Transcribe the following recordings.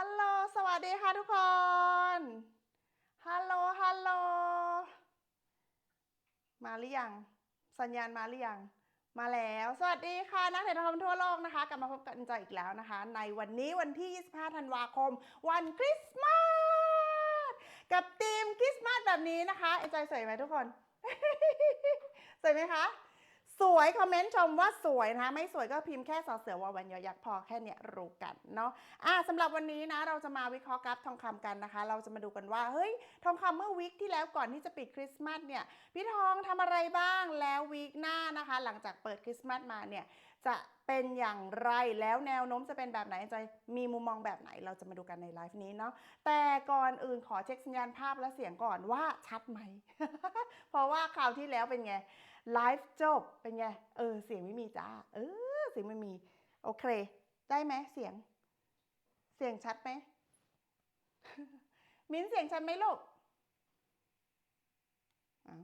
ฮัลโหล สวัสดีค่ะทุกคน ฮัลโหล ฮัลโหล มาหรือยัง สัญญาณมาหรือยัง มาแล้ว สวัสดีค่ะ นักเทรดทองทั่วโลกนะคะ กลับมาพบกันจอยอีกแล้วนะคะ ในวันนี้วันที่ 25 ธันวาคม วันคริสต์มาส กับธีมคริสต์มาสแบบนี้นะคะเอ็นจอยสวยไหมทุกคน สวยไหมคะ สวยคอมเมนต์ชมว่าสวยนะคะไม่สวยก็พิมพ์แค่สอเสือวอวันยอยักษ์พอแค่เนี้ยรู้กันเนาะอะสำหรับวันนี้นะเราจะมาวิเคราะห์กราฟทองคำกันนะคะ เราจะมาดูกันว่าเฮ้ยทองคำเมื่อวีคที่แล้วก่อนที่จะปิดคริสต์มาสเนี่ยพี่ทองทำอะไรบ้างแล้ววีคหน้านะคะ หลังจากเปิดคริสต์มาสมาเนี่ยจะเป็นอย่างไรแล้วแนวโน้มจะเป็นแบบไหนจะมีมุมมองแบบไหนเราจะมาดูกันในไลฟ์นี้เนาะแต่ก่อนอื่นขอเช็คสัญญาณภาพและเสียงก่อนว่าชัดไหม เพราะว่าคราวที่แล้วเป็นไง ไลฟ์จบเป็นไง เออ เสียงไม่มีจ้า เออ เสียงไม่มี โอเค ได้ไหมเสียง เสียงชัดไหม มิ้นเสียงชัดไหมลูกอ้าว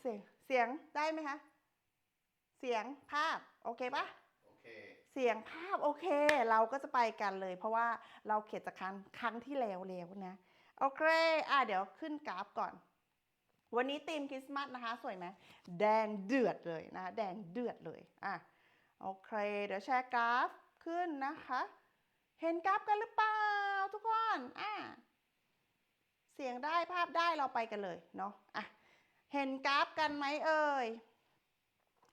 เสียง เสียงได้ไหมคะ เสียงภาพ โอเคปะโอเคเสียงภาพโอเค เราก็จะไปกันเลย เพราะว่าเราเขียนจากครั้งครั้งที่แล้วแล้วนะ โอเค อะเดี๋ยวขึ้นกราฟก่อน วันนี้ธีมคริสต์มาสนะคะ สวยไหมแดงเดือดเลยนะแดงเดือดเลยอะโอเค เดี๋ยวแชร์กราฟขึ้นนะคะ เห็นกราฟกันหรือเปล่าทุกคนอะเสียงได้ภาพได้เราไปกันเลยเนาะอะเห็นกราฟกันไหมเอ่ย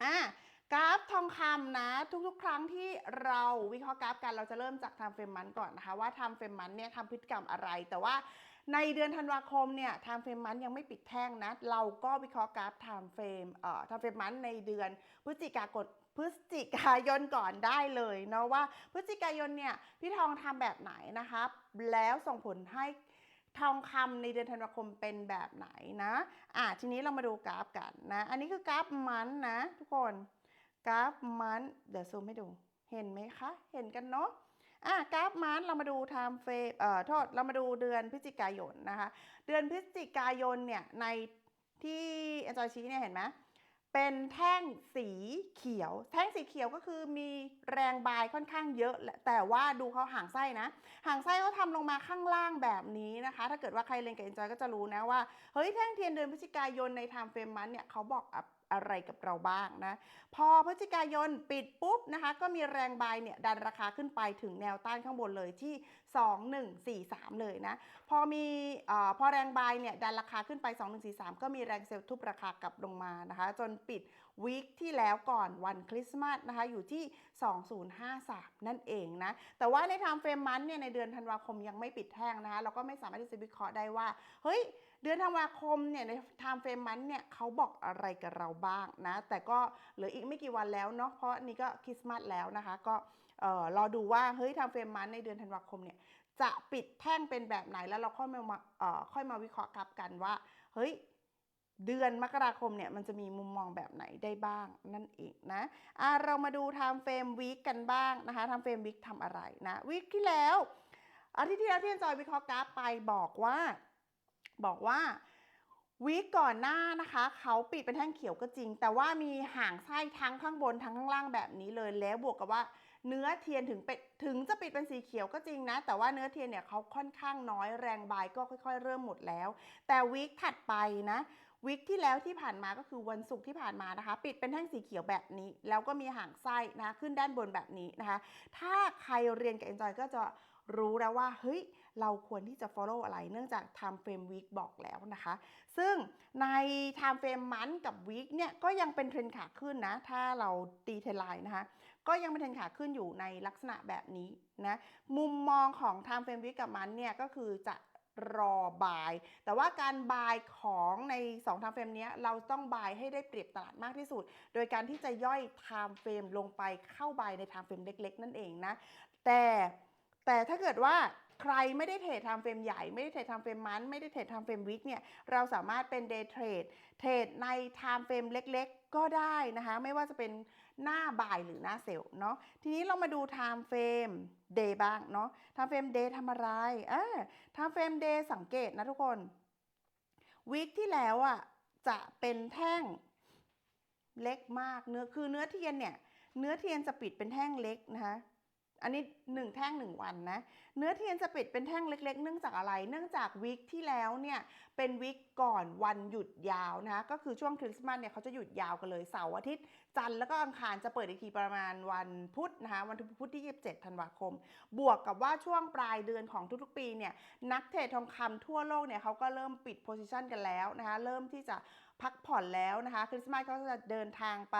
อะกราฟทองคำนะ ทุกๆ ครั้งที่เราวิเคราะห์กราฟกันเราจะเริ่มจากทำเฟรมมันก่อนนะคะ ว่าทำเฟรมมันเนี่ยทำพฤติกรรมอะไรแต่ว่า ในเดือนธันวาคมเนี่ยไทำเฟรมมันยังไม่ปิดแท่งนะ เราก็วิเคราะห์กราฟไทำเฟรมเอ่อไทำเฟรมมันในเดือนพฤศจิกากฎพฤศจิกายนก่อนได้เลยเนาะว่าพฤศจิกายนเนี่ยพี่ทองทำแบบไหนนะคะแล้วส่งผลให้ทองคำในเดือนธันวาคมเป็นแบบไหนนะอะทีนี้เรามาดูกราฟกันนะ อันนี้คือกราฟมันนะ ทุกคนกราฟมันเดี๋ยวซูมให้ดู เห็นไหมคะ เห็นกันเนาะ อะกราฟมันเรามาดู time frame เอ่อโทษเรามาดูเดือนพฤศจิกายนนะคะ เดือนพฤศจิกายนเนี่ยในที่อาจารย์ชี้เนี่ยเห็นไหมเป็นแท่งสีเขียว แท่งสีเขียวก็คือมีแรงบายค่อนข้างเยอะ แต่ว่าดูเขาห่างไส้นะ ห่างไส้เขาทำลงมาข้างล่างแบบนี้นะคะ ถ้าเกิดว่าใครเรียนกับ Enjoy ก็จะรู้นะว่า เฮ้ยแท่งเทียนเดือนพฤศจิกายนใน time frame มันเนี่ยเขาบอก อะไรกับเราบ้างนะ พอพฤศจิกายนปิดปุ๊บนะคะ ก็มีแรงบายเนี่ยดันราคาขึ้นไปถึงแนวต้านข้างบนเลยที่ 2143 เลยนะ พอมีเออพอแรงบายเนี่ยดันราคาขึ้นไป 2143 ก็มีแรงเซลล์ทุบราคากลับลงมานะคะ จนปิดวีคที่แล้วก่อนวันคริสต์มาสนะคะ อยู่ที่ 2053 นั่นเองนะ แต่ว่าในไทม์เฟรมมันเนี่ยในเดือนธันวาคมยังไม่ปิดแท่งนะคะเราก็ไม่สามารถที่จะวิเคราะห์ได้ว่า เฮ้ย เดือนธันวาคมเนี่ยในไทม์เฟรมมันเนี่ยเขาบอกอะไรกับเราบ้างนะ แต่ก็เหลืออีกไม่กี่วันแล้วเนาะเพราะนี่ก็คริสต์มาสแล้วนะคะ ก็เอ่อรอดูว่าเฮ้ยไทม์เฟรมมันในเดือนธันวาคมเนี่ยจะปิดแท่งเป็นแบบไหนแล้วเราค่อยมาค่อยมาวิเคราะห์กับกันว่า เฮ้ยเดือนมกราคมเนี่ยมันจะมีมุมมองแบบไหนได้บ้างนั่นเองนะะเรามาดูไทม์เฟรมวีคกันบ้างนะคะไทม์เฟรมวีคทำอะไรนะวีคที่แล้วอาทิตย์ที่แล้วที่อาจอยวิเคราะห์กราฟไปบอกว่า บอกว่าวีคก่อนหน้านะคะ เขาปิดเป็นแท่งเขียวก็จริง แต่ว่ามีห่างไส้ทั้งข้างบนทั้งข้างล่างแบบนี้เลยแล้วบวกกับว่าเนื้อเทียนถึงเป็นถึงจะปิดเป็นสีเขียวก็จริงนะ แต่ว่าเนื้อเทียนเนี่ยเขาค่อนข้างน้อยแรงบายก็ค่อย ๆ เริ่มหมดแล้ว แต่วีคถัดไปนะวีคที่แล้วที่ผ่านมาก็คือวันศุกร์ที่ผ่านมานะคะ ปิดเป็นแท่งสีเขียวแบบนี้ แล้วก็มีหางไส้นะขึ้นด้านบนแบบนี้นะคะ ถ้าใครเรียนกับ Enjoy ก็จะ รู้แล้วว่าเฮ้ยเราควรที่จะ follow อะไร เนื่องจาก time frame week บอกแล้วนะคะ ซึ่งใน time frame month กับ week เนี่ยก็ยังเป็นเทรนขาขึ้นนะ ถ้าเราตีเทรนไลน์นะคะ ก็ยังเป็นเทรนขาขึ้นอยู่ในลักษณะแบบนี้นะ มุมมองของ time frame week กับมันเนี่ยก็คือจะรอบาย แต่ว่าการบายของใน2 time frame เนี้ยเราต้องบายให้ได้เปรียบตลาดมากที่สุด โดยการที่จะย่อย time frame ลงไปเข้าบายใน time frame เล็ก ๆ นั่นเองนะ แต่ แต่ถ้าเกิดว่าใครไม่ได้เทรดทม์เฟรมใหญ่ ไม่ได้เทรดทม์เฟรมมัน ไม่ได้เทรดทม์เฟรมวิกเนี่ยเราสามารถเป็นเดย์เทรดเทรดในไทม์เฟรมเล็กๆ ก็ได้นะคะ ไม่ว่าจะเป็นหน้าบ่ายหรือหน้าเซลล์เนาะทีนี้เรามาดูไทม์เฟรมเดย์บ้างเนาะไทม์เฟรมเดย์ทำอะไรอ่าไทม์เฟรมเดย์สังเกตนะทุกคนวีคที่แล้วอะจะเป็นแท่งเล็กมากเนื้อคือเนื้อเทียนเนี่ยเนื้อเทียนจะปิดเป็นแท่งเล็กนะคะ อันนี้ 1 แท่ง 1 วันนะ เนื้อเทียนจะปิดเป็นแท่งเล็ก ๆ เนื่องจากอะไร เนื่องจากวิกที่แล้วเนี่ยเป็นวิกก่อนวันหยุดยาวนะคะก็คือช่วงคริสต์มาสเนี่ยเขาจะหยุดยาวกันเลยเสาร์อาทิตย์ จันทร์แล้วก็อังคารจะเปิดอีกทีประมาณวันพุธนะคะวันพุธที่ 27 ธันวาคม บวกกับว่าช่วงปลายเดือนของทุกๆ ปีเนี่ยนักเทรดทองคำทั่วโลกเนี่ยเขาก็เริ่มปิดโพซิชันกันแล้วนะคะเริ่มที่จะพักผ่อนแล้วนะคะคริสต์มาสเขาจะเดินทางไป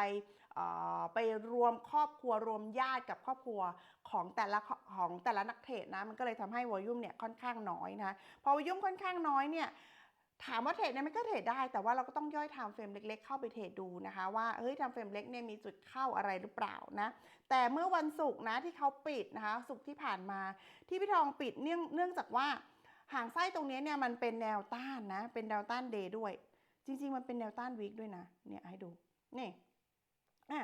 ไปรวมครอบครัวรวมญาติกับครอบครัวของแต่ละของแต่ละนักเทรดนะมันก็เลยทำให้วอลลุ่มเนี่ยค่อนข้างน้อยนะพอวอลลุ่มค่อนข้างน้อยเนี่ยถามว่าเทรดเนี่ยมันก็เทรดได้ แต่ว่าเราก็ต้องย่อยทม์เฟรมเล็ก ๆ เข้าไปเทรดดูนะคะ ว่าเฮ้ยทม์เฟรมเล็กเนี่ยมีจุดเข้าอะไรหรือเปล่านะแต่เมื่อวันศุกร์นะที่เขาปิดนะคะศุกร์ที่ผ่านมา ที่พี่ทองปิดเนื่องเนื่องจากว่าหางไส้ตรงนี้เนี่ยมันเป็นแนวต้านนะเป็นแนวต้านเดย์ด้วย จริง ๆ มันเป็นแนวต้านวีคด้วยนะเนี่ยให้ดูนี่ อะ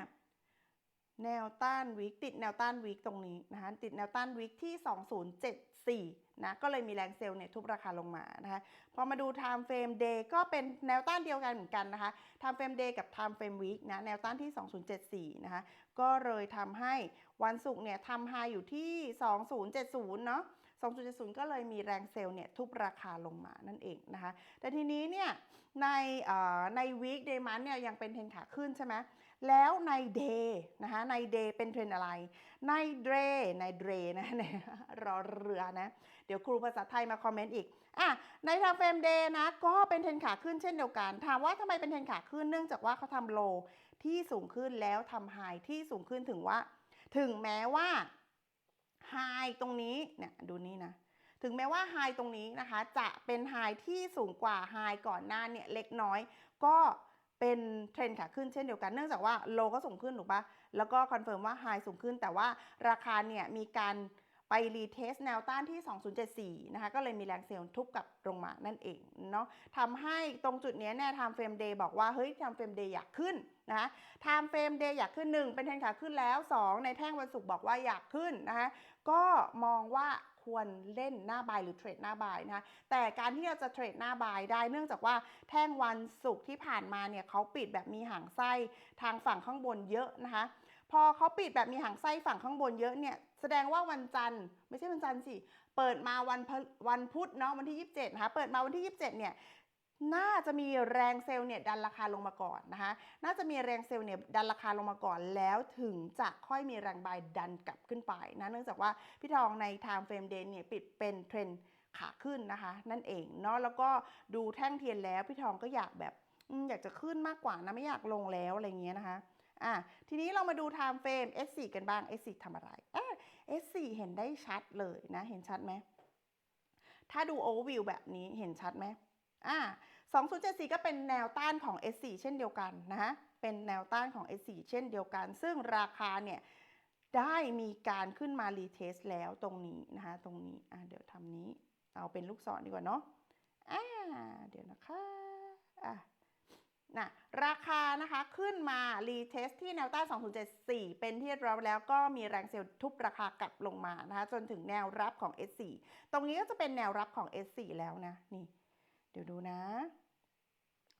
แนวต้านวีคติดแนวต้านวีคตรงนี้นะคะติดแนวต้านวีคที่ 2074นะก็เลยมีแรงเซลล์เนี่ยทุบราคาลงมานะคะพอมาดู time frame day ก็เป็นแนวต้านเดียวกันเหมือนกันนะคะ time frame day กับ time frame week นะแนวต้านที่ 2074นะคะก็เลยทำให้วันศุกร์เนี่ยทำไฮอยู่ที่ 2070เนาะ2070 ก็เลยมีแรงเซลล์เนี่ยทุบราคาลงมานั่นเองนะคะ แต่ทีนี้เนี่ยในในวีคเดย์มันเนี่ยยังเป็นเทนขาขึ้นใช่ไหม แล้วในเดย์นะคะในเดย์เป็นเทรนอะไร ในเดย์ในเดย์นะในรอเรือนะ เดี๋ยวครูภาษาไทยมาคอมเมนต์อีกอะในทางเฟรมเดย์นะก็เป็นเทรนขาขึ้นเช่นเดียวกัน ถามว่าทำไมเป็นเทรนขาขึ้นเนื่องจากว่าเขาทำโลที่สูงขึ้นแล้วทำไฮที่สูงขึ้นถึงว่า ถึงแม้ว่าไฮตรงนี้เนี่ยดูนี่นะถึงแม้ว่าไฮตรงนี้นะคะ จะเป็นไฮที่สูงกว่าไฮก่อนหน้าเนี่ยเล็กน้อย ก็ เป็นเทรนขาขึ้นเช่นเดียวกัน เนื่องจากว่าโลก็สูงขึ้นถูกปะแล้วก็คอนเฟิร์มว่าไฮสูงขึ้น แต่ว่าราคาเนี่ยมีการไปรีเทสแนวต้านที่ 2074 นะคะ ก็เลยมีแรงเซลล์ทุบกับลงมานั่นเองเนาะทำให้ตรงจุดนี้เนี่ยไทม์เฟรมเดย์บอกว่า เฮ้ยไทม์เฟรมเดย์อยากขึ้นนะคะไทม์เฟรมเดย์อยากขึ้น 1 เป็นเทรนขาขึ้นแล้ว 2 ในแท่งวันศุกร์บอกว่าอยากขึ้นนะคะ ก็มองว่า ควรเล่นหน้าบายหรือเทรดหน้าบายนะคะแต่การที่เราจะเทรดหน้าบายได้เนื่องจากว่าแท่งวันศุกร์ที่ผ่านมาเนี่ยเขาปิดแบบมีหางไส้ทางฝั่งข้างบนเยอะนะคะพอเขาปิดแบบมีหางไส้ฝั่งข้างบนเยอะเนี่ยแสดงว่าวันจันทร์ไม่ใช่วันจันทร์สิ เปิดมาวันพวันพุธเนาะวันที่ 27นะคะเปิดมาวันที่ 27เนี่ย น่าจะมีแรงเซลล์เนี่ยดันราคาลงมาก่อนนะคะ น่าจะมีแรงเซลล์เนี่ยดันราคาลงมาก่อน แล้วถึงจะค่อยมีแรงบายดันกลับขึ้นไปนะ เนื่องจากว่าพี่ทองใน time frame day เนี่ยปิดเป็นเทรนขาขึ้นนะคะ นั่นเองเนาะ แล้วก็ดูแท่งเทียนแล้วพี่ทองก็อยากแบบอยากจะขึ้นมากกว่านะไม่อยากลงแล้วอะไรเงี้ยนะคะอะทีนี้เรามาดู time frame S4 กันบ้าง S4 ทำอะไรเอ S4 เห็นได้ชัดเลยนะ เห็นชัดไหม ถ้าดู overview แบบนี้เห็นชัดไหมอ่า 2074 ก็เป็นแนวต้านของ S4 เช่นเดียวกันนะฮะ เป็นแนวต้านของ S4 เช่นเดียวกัน ซึ่งราคาเนี่ยได้มีการขึ้นมารีเทสแล้วตรงนี้นะคะตรงนี้อ่าเดี๋ยวทำนี้เอาเป็นลูกศรดีกว่าเนาะอ่าเดี๋ยวนะคะอะนะราคานะคะขึ้นมารีเทสที่แนวต้าน 2074 เป็นที่รียบแล้วก็มีแรงเซลล์ทุบราคากลับลงมานะคะจนถึงแนวรับของ S4 ตรงนี้ก็จะเป็นแนวรับของ S4 แล้วนะนี่ เดี๋ยวดูนะ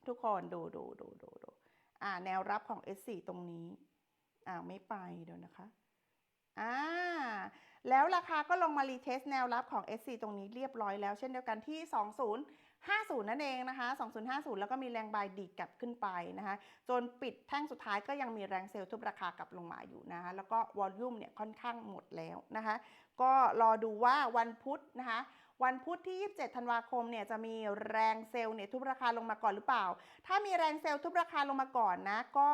ทุกคนดูดูดูดูดูอ่าแนวรับของ S4 ตรงนี้อ่าไม่ไปเดี๋ยวนะคะอ่าแล้วราคาก็ลงมารีเทสแนวรับของ S4 ตรงนี้เรียบร้อยแล้วเช่นเดียวกันที่ 2050 นั่นเองนะคะ 2050 แล้วก็มีแรงบายดีดกลับขึ้นไปนะคะ จนปิดแท่งสุดท้ายก็ยังมีแรงเซลล์ทุบราคากลับลงมาอยู่นะคะ แล้วก็วอลลุ่มเนี่ยค่อนข้างหมดแล้วนะคะ ก็รอดูว่าวันพุธนะคะ วันพุธที่ 27 ธันวาคมเนี่ยจะมีแรงเซลล์เนี่ยทุบราคาลงมาก่อนหรือเปล่า ถ้ามีแรงเซลล์ทุบราคาลงมาก่อนนะ ก็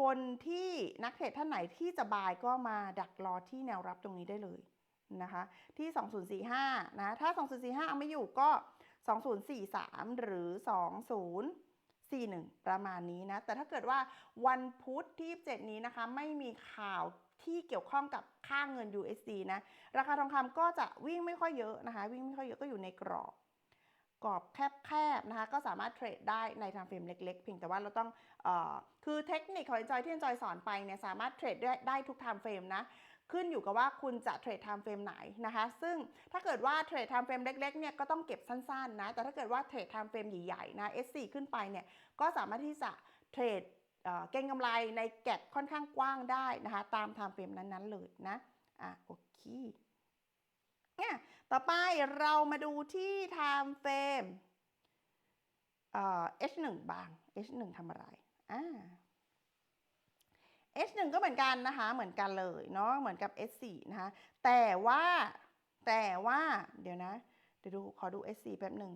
คนที่นักเทรดท่านไหนที่จะบายก็มาดักรอที่แนวรับตรงนี้ได้เลยนะคะที่ 2045 นะ ถ้า 2045 เอาไม่อยู่ก็ 2043 หรือ 2041 ประมาณนี้นะ แต่ถ้าเกิดว่าวันพุธที่ 27 นี้นะคะ ไม่มีข่าว ที่เกี่ยวข้องกับค่าเงิน USD นะ ราคาทองคำก็จะวิ่งไม่ค่อยเยอะนะคะ วิ่งไม่ค่อยเยอะก็อยู่ในกรอบ กรอบแคบๆนะคะ ก็สามารถเทรดได้ในทางเฟรมเล็กๆ เพียงแต่ว่าเราต้องอคือเทคนิคของ Enjoy ที่ Enjoy สอนไปเนี่ยสามารถเทรดได้ได้ทุกไทม์เฟรมนะขึ้นอยู่กับว่าคุณจะเทรดไทม์เฟรมไหนนะคะ ซึ่งถ้าเกิดว่าเทรดไทม์เฟรมเล็กๆเนี่ยก็ต้องเก็บสั้นๆนะ แต่ถ้าเกิดว่าเทรดไทม์เฟรมใหญ่ๆนะ S4 ขึ้นไปเนี่ยก็สามารถที่จะเทรด เอ่อเก็งกำไรในแก็บค่อนข้างกว้างได้นะคะตามไทม์เฟรมนั้น ๆ เลยนะอะโอเคเนี่ยต่อไปเรามาดูที่ time frame เอ่อ H1 บาง H1 ทำอะไรอ่า H1 ก็เหมือนกันนะคะ เหมือนกันเลยเนาะเหมือนกับ S4 นะคะแต่ว่าแต่ว่าเดี๋ยวนะ เดี๋ยวดูขอดู S4 แป๊บหนึ่ง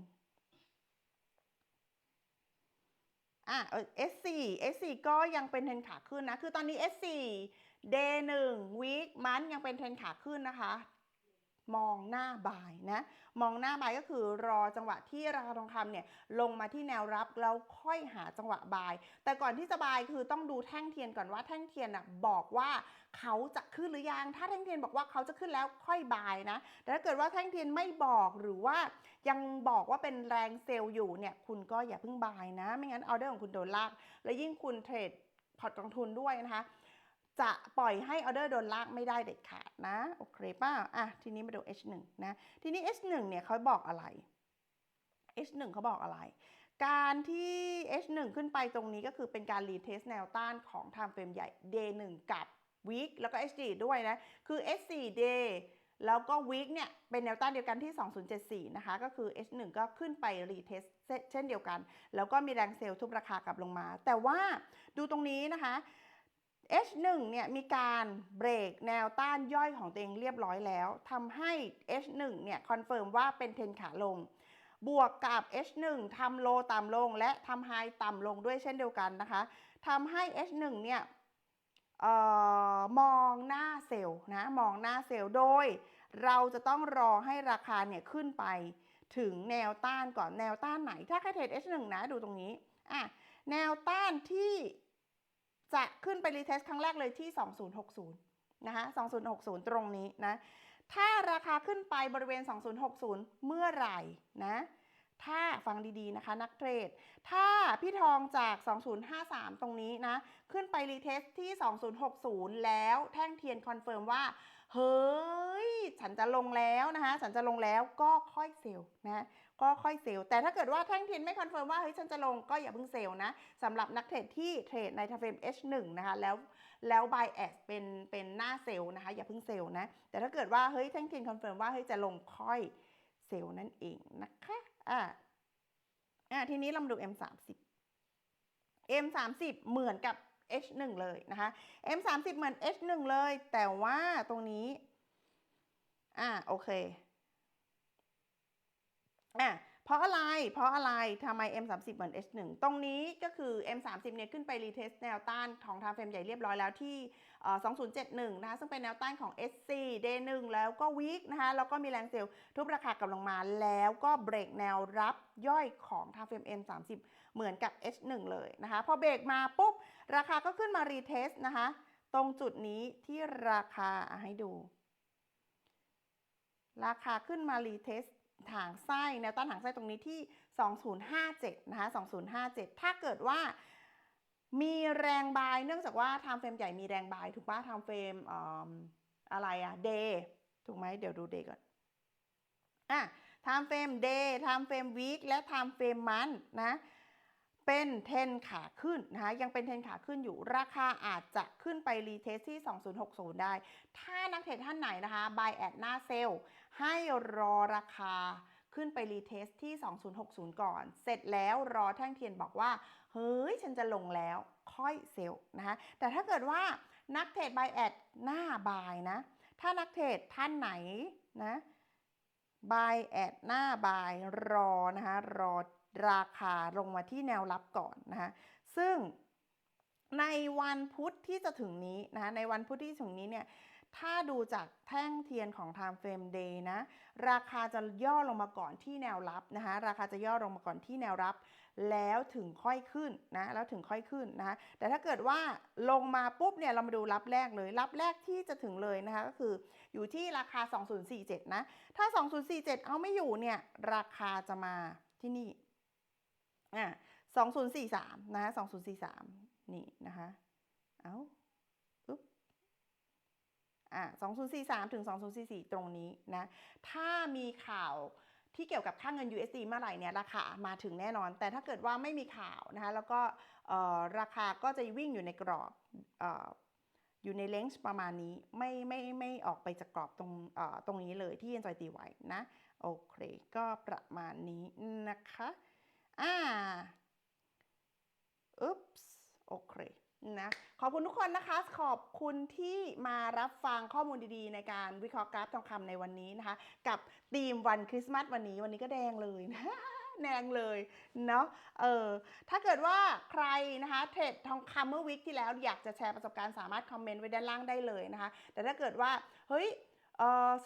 อะเออ S4 S4 ก็ยังเป็นเทรนขาขึ้นนะ คือตอนนี้ S4 Day 1 Week มันยังเป็นเทรนขาขึ้นนะคะ มองหน้าบายนะ มองหน้าบายก็คือรอจังหวะที่ราคาทองคำเนี่ยลงมาที่แนวรับแล้วค่อยหาจังหวะบาย แต่ก่อนที่จะบายคือต้องดูแท่งเทียนก่อนว่าแท่งเทียนน่ะบอกว่าเขาจะขึ้นหรือยัง ถ้าแท่งเทียนบอกว่าเขาจะขึ้นแล้วค่อยบายนะ แต่ถ้าเกิดว่าแท่งเทียนไม่บอกหรือว่ายังบอกว่าเป็นแรงเซลล์อยู่เนี่ยคุณก็อย่าเพิ่งบายนะ ไม่งั้นออเดอร์ของคุณโดนลาก และยิ่งคุณเทรดพอร์ตกองทุนด้วยนะคะ จะปล่อยให้ออเดอร์โดนลากไม่ได้เด็ดขาดนะ โอเคป่ะอะ ทีนี้มาดู H1 นะ ทีนี้ H1 เนี่ยเขาบอกอะไร H1 เขาบอกอะไร การที่ H1 ขึ้นไปตรงนี้ก็คือเป็นการรีเทสแนวต้านของ time frame ใหญ่ Day 1กับ Week แล้วก็ HD ด้วยนะ คือ S4 Day แล้วก็ Week เนี่ย เป็นแนวต้านเดียวกันที่ 2074 นะคะ ก็คือ H1 ก็ขึ้นไปรีเทสเช่นเดียวกัน แล้วก็มีแรงเซลล์ทุบราคากลับลงมา แต่ว่าดูตรงนี้นะคะ H1 เนี่ยมีการเบรกแนวต้านย่อยของตัวเองเรียบร้อยแล้วทำให้ H1 เนี่ยคอนเฟิร์มว่าเป็นเทนขาลง บวกกับ H1 ทำโลต่ำลงและทำไฮต่ำลงด้วยเช่นเดียวกันนะคะทำให้ H1 เนี่ยออมองหน้าเซลล์นะมองหน้าเซลล์โดย เราจะต้องรอให้ราคาเนี่ยขึ้นไปถึงแนวต้านก่อนแนวต้านไหน ถ้าใครเทรด H1 นะดูตรงนี้อะแนวต้านที่ จะขึ้นไปรีเทสครั้งแรกเลยที่ 2060 นะคะ 2060 ตรงนี้นะ ถ้าราคาขึ้นไปบริเวณ 2060 เมื่อไหร่นะ ถ้าฟังดีๆนะคะนักเทรด ถ้าพี่ทองจาก 2053 ตรงนี้นะ ขึ้นไปรีเทสที่ 2060 แล้วแท่งเทียนคอนเฟิร์มว่า เฮ้ย ฉันจะลงแล้วนะคะ ฉันจะลงแล้วก็ค่อยเซลล์นะ ก็ค่อยเซลล์แต่ถ้าเกิดว่าแท่งเทียนไม่คอนเฟิร์มว่าเฮ้ยฉันจะลงก็อย่าเพิ่งเซลล์นะสำหรับนักเทรดที่เทรดในทเฟม H1 นะคะแล้วแล้ว bias เป็นเป็นหน้าเซลล์นะคะอย่าเพิ่งเซลล์นะแต่ถ้าเกิดว่าเฮ้ยแท่งเทียนคอนเฟิร์มว่าเฮ้ยจะลงค่อยเซลล์นั่นเองนะคะอ่าอ่าทีนี้เรามาดู M30 M30 เหมือนกับ H1 เลยนะคะ M30 เหมือน H1 เลย แต่ว่าตรงนี้ อ่า โอเค อะเพราะอะไร เพราะอะไรทำไม M30 เหมือน H1 ตรงนี้ก็คือ M30 เนี่ยขึ้นไปรีเทสแนวต้านของทางเฟรมใหญ่เรียบร้อยแล้วที่เอ่อ2071 นะคะ ซึ่งเป็นแนวต้านของ SC Day 1 แล้วก็ Week นะคะ แล้วก็มีแรงเซลล์ทุบราคากลับลงมา แล้วก็เบรกแนวรับย่อยของทางเฟรม M30 เหมือนกับ H1 เลยนะคะ พอเบรกมาปุ๊บ ราคาก็ขึ้นมารีเทสนะคะ ตรงจุดนี้ที่ราคาให้ดู ราคาขึ้นมารีเทส หางไส้แนวต้านหางไส้ตรงนี้ที่ 2057 นะคะ 2057 ถ้าเกิดว่ามีแรงบายเนื่องจากว่า time frame ใหญ่มีแรงบายถูกปะ time frame อมอะไรอะ day ถูกไหมเดี๋ยวดู day ก่อนอะ time frame day time frame week และ time frame month นะเป็นเทนขาขึ้นนะคะยังเป็นเทนขาขึ้นอยู่ราคาอาจจะขึ้นไปรีเทสที่ 2060 ได้ ถ้านักเทรดท่านไหนนะคะ buy at หน้าเซล ให้รอราคาขึ้นไปรีเทสที่ 2060 ก่อน เสร็จแล้วรอแท่งเทียนบอกว่า เฮ้ย ฉันจะลงแล้วค่อยเซลล์นะคะ แต่ถ้าเกิดว่านักเทรด buy at หน้า buy นะ ถ้านักเทรดท่านไหนนะ buy at หน้า buy รอนะคะ รอราคาลงมาที่แนวรับก่อนนะคะ ซึ่งในวันพุธที่จะถึงนี้นะคะ ในวันพุธที่ถึงนี้เนี่ย ถ้าดูจากแท่งเทียนของ time frame day นะ ราคาจะย่อลงมาก่อนที่แนวรับนะคะ ราคาจะย่อลงมาก่อนที่แนวรับ แล้วถึงค่อยขึ้นนะ แล้วถึงค่อยขึ้นนะคะ แต่ถ้าเกิดว่าลงมาปุ๊บเนี่ย เรามาดูรับแรกเลย รับแรกที่จะถึงเลยนะคะ ก็คืออยู่ที่ราคา 2047 นะ ถ้า 2047 เอาไม่อยู่เนี่ย ราคาจะมาที่นี่ อะ2043 นะ2043 นี่นะคะ เอาอุ๊บ อะ2043 ถึง 2044 ตรงนี้นะ ถ้ามีข่าวที่เกี่ยวกับค่าเงิน USD เมื่อไหร่เนี่ยราคามาถึงแน่นอน แต่ถ้าเกิดว่าไม่มีข่าวนะคะ แล้วก็ราคาก็จะวิ่งอยู่ในกรอบอยู่ในเลนส์ประมาณนี้ ไม่ไม่ไม่ออกไปจากกรอบตรงตรงนี้เลยที่ Enjoy ตีไว้นะ โอเค ก็ประมาณนี้นะคะ อ่า อุ๊ปส์ โอเค นะขอบคุณทุกคนนะคะ ขอบคุณที่มารับฟังข้อมูลดีๆ ในการวิเคราะห์กราฟทองคำในวันนี้นะคะ กับธีมวันคริสต์มาสวันนี้วันนี้ก็แดงเลยนะแดงเลยเนาะเออถ้าเกิดว่าใครนะคะเทรดทองคำเมื่อวิคที่แล้วอยากจะแชร์ประสบการณ์สามารถคอมเมนต์ไว้ด้านล่างได้เลยนะคะ แต่ถ้าเกิดว่าเฮ้ย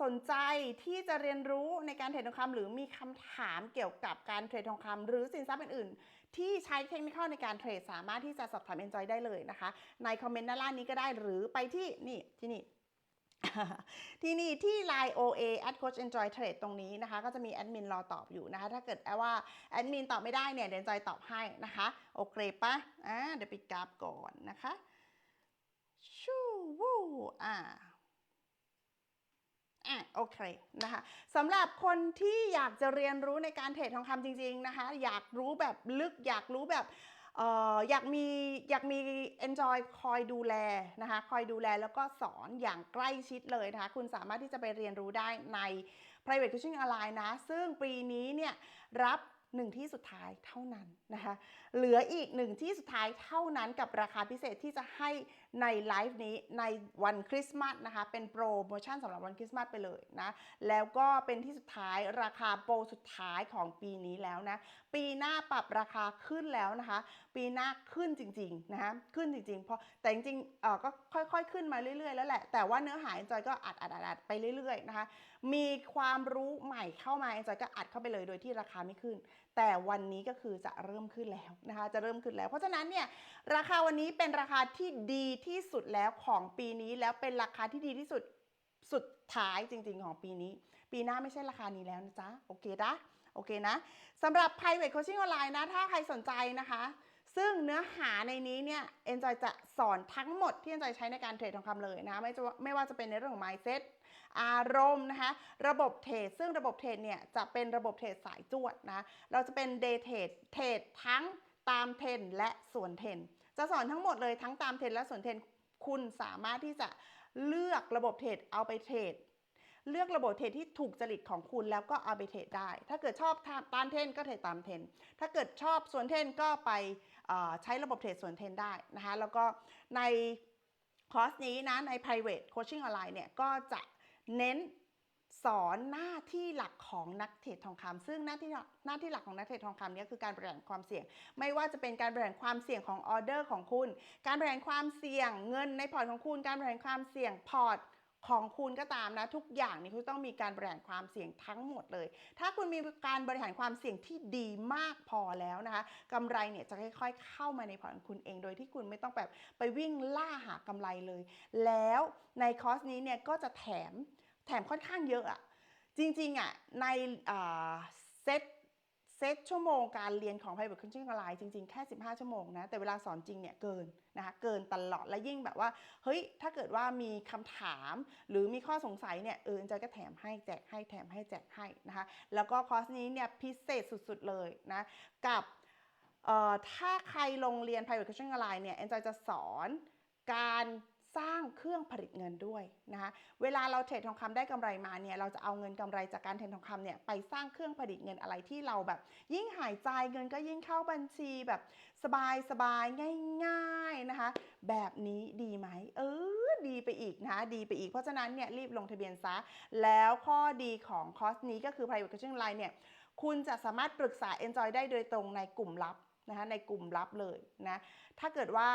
สนใจที่จะเรียนรู้ในการเทรดทองคำหรือมีคำถามเกี่ยวกับการเทรดทองคำหรือสินทรัพย์อื่นๆ ที่ใช้เทคนิคในการเทรดสามารถที่จะสอบถาม Enjoy ได้เลยนะคะ ในคอมเมนต์ด้านล่างนี้ก็ได้หรือไปที่นี่ที่นี่ที่นี่ที่ Line OA at Coach Enjoy Trade ตรงนี้นะคะ ก็จะมีแอดมินรอตอบอยู่นะคะ ถ้าเกิดว่าแอดมินตอบไม่ได้เนี่ยเดี๋ยวจอยตอบให้นะคะ โอเคปะอ่าเดี๋ยวปิดกราฟก่อนนะคะ ชูวูอ่า อะโอเคนะคะสำหรับคนที่อยากจะเรียนรู้ในการเทรดทองคำจริงๆนะคะอยากรู้แบบลึกอยากรู้แบบอออยากมีอยากมี enjoy คอยดูแลนะคะคอยดูแลแล้วก็สอนอย่างใกล้ชิดเลยนะคะคุณสามารถที่จะไปเรียนรู้ได้ใน private coaching online นะ ซึ่งปีนี้เนี่ยรับหนึ่งที่สุดท้ายเท่านั้นนะคะเหลืออีกหนึ่งที่สุดท้ายเท่านั้นกับราคาพิเศษที่จะให้ ในไลฟ์นี้ในวันคริสต์มาสนะคะเป็นโปรโมชั่นสำหรับวันคริสต์มาสไปเลยนะแล้วก็เป็นที่สุดท้ายราคาโปรสุดท้ายของปีนี้แล้วนะปีหน้าปรับราคาขึ้นแล้วนะคะ ปีหน้าขึ้นจริงๆนะคะขึ้นจริงๆเพราะแต่จริงๆเออก็ค่อยๆขึ้นมาเรื่อยๆแล้วแหละแต่ว่าเนื้อหาจอยก็อัดอัดอัดอัดไปเรื่อยๆนะคะมีความรู้ใหม่เข้ามาจอยก็อัดเข้าไปเลยโดยที่ราคาไม่ขึ้น แต่วันนี้ก็คือจะเริ่มขึ้นแล้วนะคะจะเริ่มขึ้นแล้ว เพราะฉะนั้นเนี่ยราคาวันนี้เป็นราคาที่ดีที่สุดแล้วของปีนี้แล้วเป็นราคาที่ดีที่สุดสุดท้ายจริง ๆ ของปีนี้ ปีหน้าไม่ใช่ราคานี้แล้วนะจ๊ะ โอเคนะโอเคนะสำหรับ private coaching online นะ ถ้าใครสนใจนะคะ ซึ่งเนื้อหาในนี้เนี่ย Enjoy จะสอนทั้งหมดที่ Enjoy ใช้ในการเทรดทองคำเลยนะ ไม่จะไม่ว่าจะเป็นในเรื่องของ mindset อารมณ์นะคะ ระบบเทรด ซึ่งระบบเทรดเนี่ย จะเป็นระบบเทรดสายจวดนะ เราจะเป็น day trade เทรดทั้งตามเทรนและส่วนเทรน จะสอนทั้งหมดเลยทั้งตามเทรนและสวนเทรนคุณสามารถที่จะเลือกระบบเทรดเอาไปเทรดเลือกระบบเทรดที่ถูกจริตของคุณแล้วก็เอาไปเทรดได้ ถ้าเกิดชอบตามเทรนก็เทรดตามเทรนถ้าเกิดชอบส่วนเทรนก็ไปใช้ระบบเทรดสวนเทรนได้นะคะ แล้วก็ในคอร์สนี้นะใน private coaching online เนี่ยก็จะเน้น สอนหน้าที่หลักของนักเทรดทองคำซึ่งหน้าที่หน้าที่หลักของนักเทรดทองคำนี่ยคือการบริหารความเสี่ยง ไม่ว่าจะเป็นการบริหารความเสี่ยงของออเดอร์ของคุณ การบริหารความเสี่ยงเงินในพอร์ตของคุณ การบริหารความเสี่ยงพอร์ตของคุณก็ตามนะ ทุกอย่างนี่คุณต้องมีการบริหารความเสี่ยงทั้งหมดเลย ถ้าคุณมีการบริหารความเสี่ยงที่ดีมากพอแล้วนะคะกำไรเนี่ยจะค่อยๆ เข้ามาในพอร์ตของคุณเอง โดยที่คุณไม่ต้องแบบไปวิ่งล่าหากำไรเลย แล้วในคอร์สนี้เนี่ยก็จะแถม แถมค่อนข้างเยอะอะจริงๆอะในเซตเซตชั่วโมงการเรียนของ private coaching online จริงๆ แค่ 15 ชั่วโมงนะ แต่เวลาสอนจริงเนี่ยเกินนะคะเกินตลอดและยิ่งแบบว่า เฮ้ย ถ้าเกิดว่ามีคำถามหรือมีข้อสงสัยเนี่ยเออจอยก็แถมให้แจกให้แถมให้แจกให้นะคะ แล้วก็คอร์สนี้เนี่ยพิเศษสุดๆเลยนะกับเอ่อถ้าใครลงเรียน private coaching online เนี่ย Enjoy จะสอนการ สร้างเครื่องผลิตเงินด้วยนะคะเวลาเราเทรดทองคำได้กำไรมาเนี่ยเราจะเอาเงินกำไรจากการเทรดทองคำเนี่ยไปสร้างเครื่องผลิตเงินอะไรที่เราแบบ ยิ่งหายใจเงินก็ยิ่งเข้าบัญชีแบบสบายสบายง่ายๆนะคะ แบบนี้ดีไหมเออดีไปอีกนะะดีไปอีกเพราะฉะนั้นเนี่ยรีบลงทะเบียนซะ แล้วข้อดีของคอร์สนี้ก็คือ private coaching line เนี่ยคุณจะสามารถปรึกษา Enjoy ได้โดยตรงในกลุ่มลับนะคะในกลุ่มลับเลยนะถ้าเกิดว่า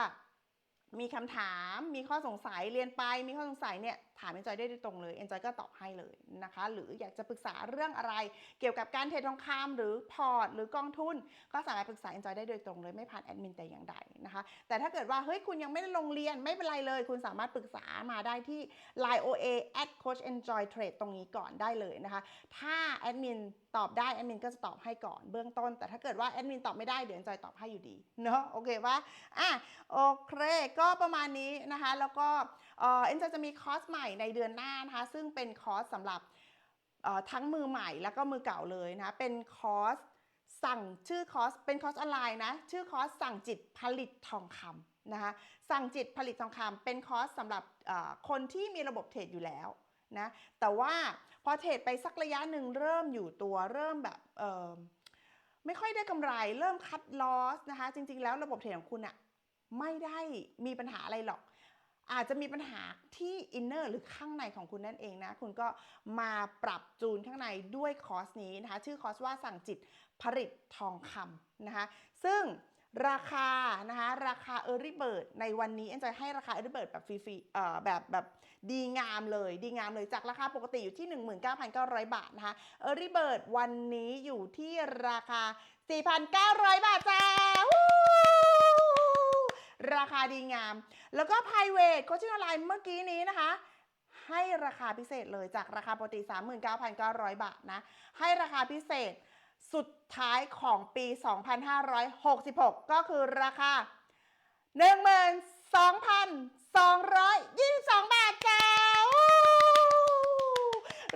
มีคำถาม มีข้อสงสัยเรียนไป มีข้อสงสัยเนี่ยถาม Enjoy ได้โดยตรงเลย Enjoy ก็ตอบให้เลยนะคะ หรืออยากจะปรึกษาเรื่องอะไร เกี่ยวกับการเทรดทองคำหรือพอร์ตหรือกองทุน ก็สามารถปรึกษา Enjoy ได้โดยตรงเลยไม่ผ่านแอดมินแต่อย่างใดนะคะ แต่ถ้าเกิดว่าเฮ้ยคุณยังไม่ได้ลงเรียนไม่เป็นไรเลย คุณสามารถปรึกษามาได้ที่ line OA at coach enjoy trade ตรงนี้ก่อนได้เลยนะคะ ถ้าแอดมินตอบได้แอดมินก็จะตอบให้ก่อนเบื้องต้น แต่ถ้าเกิดว่าแอดมินตอบไม่ได้เดี๋ยว Enjoy ตอบให้อยู่ดีเนาะโอเคปะอะโอเค ก็ประมาณนี้นะคะ แล้วก็เอ่อ Enjoy จะมีคอร์สใหม่ในเดือนหน้านะคะ ซึ่งเป็นคอร์สสำหรับทั้งมือใหม่แล้วก็มือเก่าเลยนะ เป็นคอร์สสั่งชื่อคอร์สเป็นคอร์สออนไลน์นะ ชื่อคอร์สสั่งจิตผลิตทองคำนะคะ สั่งจิตผลิตทองคำเป็นคอร์สสำหรับคนที่มีระบบเทรดอยู่แล้วนะ แต่ว่าพอเทรดไปสักระยะหนึ่งเริ่มอยู่ตัวเริ่มแบบไม่ค่อยได้กำไรเริ่มคัดลอสนะคะ จริง ๆ แล้วระบบเทรดของคุณอะไม่ได้มีปัญหาอะไรหรอก อาจจะมีปัญหาที่อินเนอร์หรือข้างในของคุณนั่นเองนะ คุณก็มาปรับจูนข้างในด้วยคอร์สนี้นะคะ ชื่อคอร์สว่าสั่งจิตผลิตทองคำนะคะ ซึ่งราคานะคะราคา Early Bird ในวันนี้เอ็นจะให้ราคา Early Bird แบบฟรีๆเอ่อแบบแบบดีงามเลยดีงามเลยจากราคาปกติอยู่ที่ 19,900 บาทนะคะ Early Bird วันนี้อยู่ที่ราคา 4,900 บาทจ้าราคาดีงาม แล้วก็ private coaching online เมื่อกี้นี้นะคะ ให้ราคาพิเศษเลยจากราคาปกติ 39,900 บาทนะ ให้ราคาพิเศษสุดท้ายของปี 2566 ก็คือราคา 12,222 บาทจ้า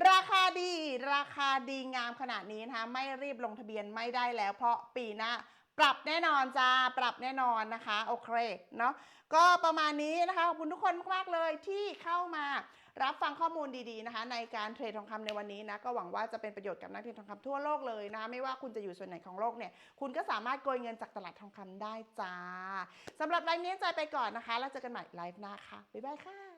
ราคาดี ราคาดีงามขนาดนี้นะคะ ไม่รีบลงทะเบียนไม่ได้แล้วเพราะปีหน้า ปรับแน่นอนจ้าปรับแน่นอนนะคะโอเคเนาะก็ประมาณนี้นะคะขอบคุณทุกคนมากๆเลยที่เข้ามารับฟังข้อมูลดีๆนะคะ ในการเทรดทองคำในวันนี้นะก็หวังว่าจะเป็นประโยชน์กับนักเทรดทองคำทั่วโลกเลยนะไม่ว่าคุณจะอยู่ส่วนไหนของโลกเนี่ยคุณก็สามารถโกยเงินจากตลาดทองคำได้จ้าสำหรับไลฟ์นี้ใจไปก่อนนะคะ แล้วเจอกันใหม่ไลฟ์หน้าค่ะบ๊ายบายค่ะ